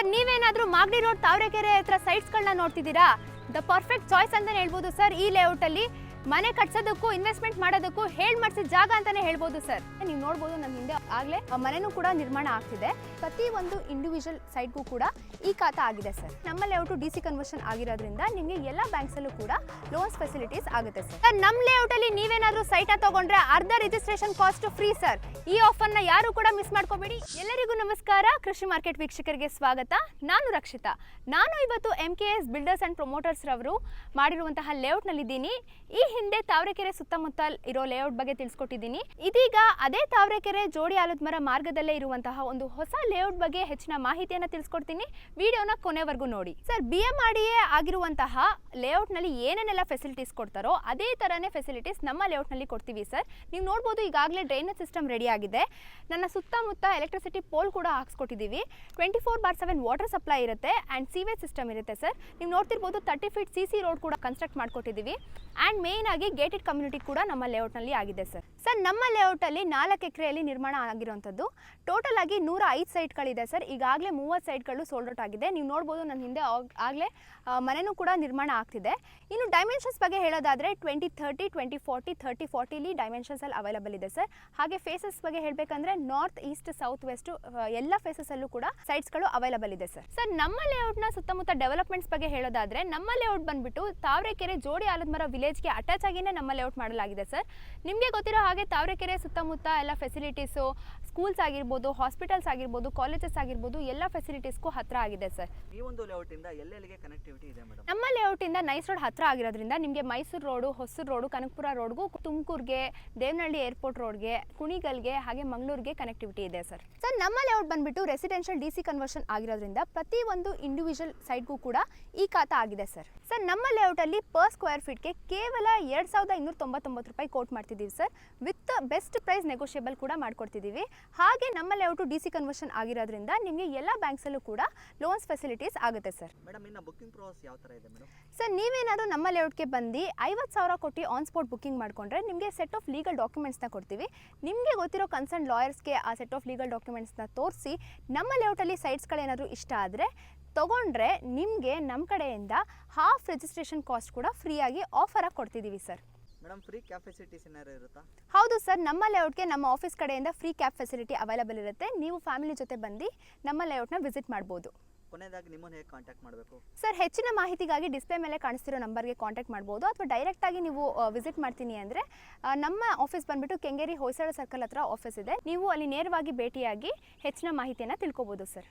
Sir, ನೀವೇನಾದರೂ Magadi road Tavarekere ಹತ್ರ ಸೈಟ್ಸ್ಗಳನ್ನ ನೋಡ್ತಿದ್ದೀರಾ? ದ ಪರ್ಫೆಕ್ಟ್ ಚಾಯ್ಸ್ ಅಂತಲೇ ಹೇಳ್ಬೋದು ಸರ್, ಈ ಲೇಔಟ್ ಅಲ್ಲಿ. ಮನೆ ಕಟ್ಸೋದಕ್ಕೂ ಇನ್ವೆಸ್ಟ್ಮೆಂಟ್ ಮಾಡೋದಕ್ಕೂ ಹೇಳ್ ಮಾಡಿಸಿದ ಜಾಗ ಅಂತಾನೆ ಹೇಳ್ಬೋದು ಸರ್ ನೀವು ನೋಡ್ಬೋದು ನಮ್ಮ ಹಿಂದೆ ಆಗಲೇ ಮನೆನೂ ಕೂಡ ನಿರ್ಮಾಣ ಆಗ್ತಿದೆ. ಪ್ರತಿ ಒಂದು ಇಂಡಿವಿಜುವಲ್ ಸೈಟ್ಗೂ ಕೂಡ ಈ ಖಾತ ಆಗಿದೆ ಸರ್ ನಮ್ಮ ಲೇಔಟ್ ಡಿ ಸಿ ಕನ್ವರ್ಷನ್ ಆಗಿರೋದ್ರಿಂದ ನಿಮಗೆ ಎಲ್ಲ ಬ್ಯಾಂಕ್ಸಲ್ಲೂ ಕೂಡ ಲೋನ್ಸ್ ಫೆಸಿಲಿಟೀಸ್ ಆಗುತ್ತೆ ಸರ್ ಸರ್ ನಮ್ಮ ಲೇಔಟ್ ಅಲ್ಲಿ ನೀವೇನಾದ್ರೂ ಸೈಟ್ ತಗೊಂಡ್ರೆ ಅರ್ಧ ರಿಜಿಸ್ಟ್ರೇಷನ್ ಕಾಸ್ಟ್ ಫ್ರೀ ಸರ್ ಈ ಆಫರ್ನ ಯಾರು ಕೂಡ ಮಿಸ್ ಮಾಡ್ಕೋಬೇಡಿ. ಎಲ್ಲರಿಗೂ ನಮಸ್ಕಾರ. ಕೃಷಿ ಮಾರ್ಕೆಟ್ ವೀಕ್ಷಕರಿಗೆ ಸ್ವಾಗತ. ನಾನು ರಕ್ಷಿತಾ. ನಾನು ಇವತ್ತು M K S builders and promoters ರವರು ಮಾಡಿರುವಂತಹ ಲೇಔಟ್ನಲ್ಲಿದ್ದೀನಿ ಈ ಹಿಂದೆ ತಾವರೆಕೆರೆ ಸುತ್ತಮುತ್ತ ಇರೋ ಲೇಔಟ್ ಬಗ್ಗೆ ತಿಳಿಸ್ಕೊಟ್ಟಿದ್ದೀನಿ. ಇದೀಗ ಅದೇ ತಾವರೆಕೆರೆ ಜೋಡಿ ಆಲದ ಮರ ಮಾರ್ಗದಲ್ಲೇ ಇರುವಂತಹ ಒಂದು ಹೊಸ ಲೇಔಟ್ ಬಗ್ಗೆ ಹೆಚ್ಚಿನ ಮಾಹಿತಿಯನ್ನ ತಿಳಿಸ್ಕೊಡ್ತೀನಿ. ವಿಡಿಯೋನ ಕೊನೆವರೆಗೂ ನೋಡಿ. ಸರ್ ಬಿ ಎಂ ಆಡಿಯೇ ಆಗಿರುವಂತಹ ಲೇಔಟ್ನಲ್ಲಿ ಏನೇನೆಲ್ಲ ಫೆಸಿಲಿಟೀಸ್ ಕೊಡ್ತಾರೋ ಅದೇ ತರನೇ ಫೆಸಿಲಿಟೀಸ್ ನಮ್ಮ ಲೇಔಟ್ನಲ್ಲಿ ಕೊಡ್ತೀವಿ ಸರ್. ನೀವು ನೋಡ್ಬೋದು ಈಗಾಗಲೇ ಡ್ರೈನೇಜ್ ಸಿಸ್ಟಮ್ ರೆಡಿ ಆಗಿದೆ. ನನ್ನ ಸುತ್ತಮುತ್ತ ಎಲೆಕ್ಟ್ರಿಸಿಟಿ ಪೋಲ್ ಕೂಡ ಹಾಕ್ಸ್ಕೊಟ್ಟಿದ್ದೀವಿ twenty four bar seven water supply ಇರುತ್ತೆ ಅಂಡ್ ಸೀವೇಜ್ ಸಿಸ್ಟಮ್ ಇರುತ್ತೆ ಸರ್. ನೀವು ನೋಡ್ತಿರ್ಬೋದು thirty feet C C road ಕೂಡ ಕನ್ಸ್ಟ್ರಕ್ಟ್ ಮಾಡ್ಕೊಟ್ಟಿದ್ದೀವಿ ಆ್ಯಂಡ್ ಮೇಯ್ನ್ ಆಗಿ ಗೇಟೆಡ್ ಕಮ್ಯುನಿಟಿ ಕೂಡ ನಮ್ಮ ಲೇಔಟ್ನಲ್ಲಿ ಆಗಿದೆ ಸರ್ ಸರ್, ನಮ್ಮ ಲೇಔಟಲ್ಲಿ ನಾಲ್ಕು ಎಕರೆಯಲ್ಲಿ ನಿರ್ಮಾಣ ಆಗಿರುವಂಥದ್ದು ಟೋಟಲ್ ಆಗಿ ನೂರ ಐದು ಸೈಟ್ಗಳಿದೆ ಸರ್. ಈಗಾಗಲೇ ಮೂವತ್ತು ಸೈಟ್ಗಳು ಸೋಲ್ಡ್ ಔಟ್ ಆಗಿದೆ. ನೀವು ನೋಡ್ಬೋದು ನನ್ನ ಹಿಂದೆ ಆಗಲೇ ಮನೆಯೂ ಕೂಡ ನಿರ್ಮಾಣ ಆಗ್ತಿದೆ. ಇನ್ನು ಡೈಮೆನ್ಷನ್ಸ್ ಬಗ್ಗೆ ಹೇಳೋದಾದರೆ twenty thirty twenty forty thirty ಫಾರ್ಟಿಲಿ ಡೈಮೆನ್ಷನ್ಸಲ್ಲಿ ಅವೈಲಬಲ್ ಇದೆ ಸರ್. ಹಾಗೆ ಫೇಸಸ್ ಬಗ್ಗೆ ಹೇಳಬೇಕಂದ್ರೆ ನಾರ್ತ್ ಈಸ್ಟ್ ಸೌತ್ ವೆಸ್ಟ್ ಎಲ್ಲ ಫೇಸಸ್ಸಲ್ಲೂ ಕೂಡ ಸೈಟ್ಸ್ಗಳು ಅವೈಲಬಲ್ ಇದೆ ಸರ್. ಸರ್, ನಮ್ಮ ಲೇಔಟ್ನ ಸುತ್ತಮುತ್ತ ಡೆವಲಪ್ಮೆಂಟ್ಸ್ ಬಗ್ಗೆ ಹೇಳೋದಾದರೆ ನಮ್ಮ ಲೇಔಟ್ ಬಂದ್ಬಿಟ್ಟು ತಾವರೆಕೆರೆ ಜೋಡಿ ಆಲದಮರ ವಿಲೇಜ್ಗೆ ಅಟ್ಯಾಚ್ ಆಗಿನೇ ನಮ್ಮ ಲೇಔಟ್ ಮಾಡಲಾಗಿದೆ ಸರ್. ನಿಮಗೆ ಗೊತ್ತಿರೋ ಹಾಗೆ ತಾವರೆಕೆರೆ ಸುತ್ತಮುತ್ತ ಎಲ್ಲ ಫೆಸಿಲಿಟೀಸು ಸ್ಕೂಲ್ಸ್ ಆಗಿರ್ಬೋದು ಹಾಸ್ಪಿಟಲ್ಸ್ ಆಗಿರ್ಬೋದು ಕಾಲೇಜಸ್ ಆಗಿರ್ಬೋದು ಎಲ್ಲ ಫೆಸಿಲಿಟೀಸ್ಗೂ ಹತ್ರ ಆಗಿದೆ ಸರ್. ಈ ಒಂದು ಲೇಔಟ್ ಇಂದ ಎಲ್ಲೆಲ್ಲಿಗೆ ಕನೆಕ್ಟಿವಿಟಿ ಇದೆ ಮೇಡಮ್ ನಮ್ಮ ಲೇಔಟಿಂದ ನೈಸ್ ರೋಡ್ ಹತ್ರ ಆಗಿರೋದ್ರಿಂದ ನಿಮಗೆ ಮೈಸೂರು ರೋಡು ಹೊಸೂರು ರೋಡು ಕನಕಪುರ ರೋಡ್ಗೂ ತುಮಕೂರಿಗೆ ದೇವನಹಳ್ಳಿ ಏರ್ಪೋರ್ಟ್ ರೋಡ್ಗೆ ಕುಣಿಗಲ್ಗೆ ಹಾಗೆ ಮಂಗಳೂರಿಗೆ ಕನೆಕ್ಟಿವಿಟಿ ಇದೆ ಸರ್. ಸರ್ ನಮ್ಮ ಲೇಔಟ್ ಬಂದ್ಬಿಟ್ಟು ರೆಸಿಡೆನ್ಷಿಯಲ್ ಡಿ ಸಿ ಕನ್ವರ್ಷನ್ ಆಗಿರೋದ್ರಿಂದ ಪ್ರತಿ ಒಂದು ಇಂಡಿವಿಜುವಲ್ ಸೈಟ್ಗೂ ಕೂಡ ಈ ಖಾತ ಆಗಿದೆ ಸರ್. ಸರ್ ನಮ್ಮ ಲೇಔಟಲ್ಲಿ ಪರ್ ಸ್ಕ್ವೇರ್ ಫೀಟ್ಗೆ ಕೇವಲ ಎರಡು ಸಾವಿರದ ಇನ್ನೂರ ತೊಂಬತ್ತೊಂಬತ್ತು ರೂಪಾಯಿ ಕೋಟ್ ಮಾಡ್ತಿದ್ದೀವಿ sir. With best price negotiable ಕೂಡ ಮಾಡ್ಕೊಡ್ತಿದ್ದೀವಿ ಹಾಗೆ ನಮ್ಮ ಲೇಔಟು ಡಿ ಸಿ ಕನ್ವರ್ಷನ್ ಆಗಿರೋದ್ರಿಂದ ನಿಮಗೆ ಎಲ್ಲ ಬ್ಯಾಂಕ್ಸಲ್ಲೂ ಕೂಡ ಲೋನ್ಸ್ ಫೆಸಿಲಿಟೀಸ್ ಆಗುತ್ತೆ ಸರ್. ಮೇಡಮ್ ಇನ್ನು ಬುಕ್ಕಿಂಗ್ ಪ್ರೋಸೆಸ್ ಯಾವ ಥರ ಇದೆ ಮೇಡಮ್? ಸರ್ ನೀವೇನಾದರೂ ನಮ್ಮ ಲೇಔಟ್ಗೆ ಬಂದು ಐವತ್ತು ಸಾವಿರ ಕೊಟ್ಟು ಆನ್ ಸ್ಪಾಟ್ ಬುಕ್ಕಿಂಗ್ ಮಾಡಿಕೊಂಡ್ರೆ ನಿಮಗೆ ಸೆಟ್ ಆಫ್ ಲೀಗಲ್ ಡಾಕ್ಯುಮೆಂಟ್ಸ್ನ ಕೊಡ್ತೀವಿ. ನಿಮಗೆ ಗೊತ್ತಿರೋ ಕನ್ಸರ್ನ್ ಲಾಯರ್ಸ್ಗೆ ಆ ಸೆಟ್ ಆಫ್ ಲೀಗಲ್ ಡಾಕ್ಯುಮೆಂಟ್ಸ್ನ ತೋರಿಸಿ ನಮ್ಮ ಲೇಔಟಲ್ಲಿ ಸೈಟ್ಸ್ಗಳೇನಾದರೂ ಇಷ್ಟ ಆದರೆ ತೊಗೊಂಡ್ರೆ ನಿಮಗೆ ನಮ್ಮ ಕಡೆಯಿಂದ ಹಾಫ್ ರಿಜಿಸ್ಟ್ರೇಷನ್ ಕಾಸ್ಟ್ ಕೂಡ ಫ್ರೀಯಾಗಿ ಆಫರಾಗಿ ಕೊಡ್ತಿದ್ದೀವಿ sir. Madam free cab facilities ಇರುತ್ತಾ? ಹೌದು ಸರ್ ನಮ್ಮ ಲೇಔಟ್ಗೆ ನಮ್ಮ ಆಫೀಸ್ ಕಡೆಯಿಂದ ಫ್ರೀ ಕ್ಯಾಬ್ ಫೆಸಿಲಿಟಿ ಅವೈಲಬಲ್ ಇರುತ್ತೆ. ನೀವು ಫ್ಯಾಮಿಲಿ ಜೊತೆ ಬಂದು ನಮ್ಮ ಲೇಔಟ್ನ ವಿಸಿಟ್ ಮಾಡ್ಬೋದು. ಕೊನೆಯದಾಗಿ ನಿಮ್ಮನ್ನು ಹೇಗೆ ಕಾಂಟ್ಯಾಕ್ಟ್ ಮಾಡಬೇಕು? ಸರ್ ಹೆಚ್ಚಿನ ಮಾಹಿತಿಗಾಗಿ ಡಿಸ್ಪ್ಲೇ ಮೇಲೆ ಕಾಣಿಸ್ತಿರೋ ನಂಬರ್ಗೆ ಕಾಂಟ್ಯಾಕ್ಟ್ ಮಾಡ್ಬೋದು. ಅಥವಾ ಡೈರೆಕ್ಟಾಗಿ ನೀವು ವಿಸಿಟ್ ಮಾಡ್ತೀನಿ ಅಂದರೆ ನಮ್ಮ ಆಫೀಸ್ ಬಂದ್ಬಿಟ್ಟು ಕೆಂಗೇರಿ ಹೊಯ್ಸಳ ಸರ್ಕಲ್ ಹತ್ರ ಆಫೀಸ್ ಇದೆ. ನೀವು ಅಲ್ಲಿ ನೇರವಾಗಿ ಭೇಟಿಯಾಗಿ ಹೆಚ್ಚಿನ ಮಾಹಿತಿಯನ್ನು ತಿಳ್ಕೊಬೋದು ಸರ್.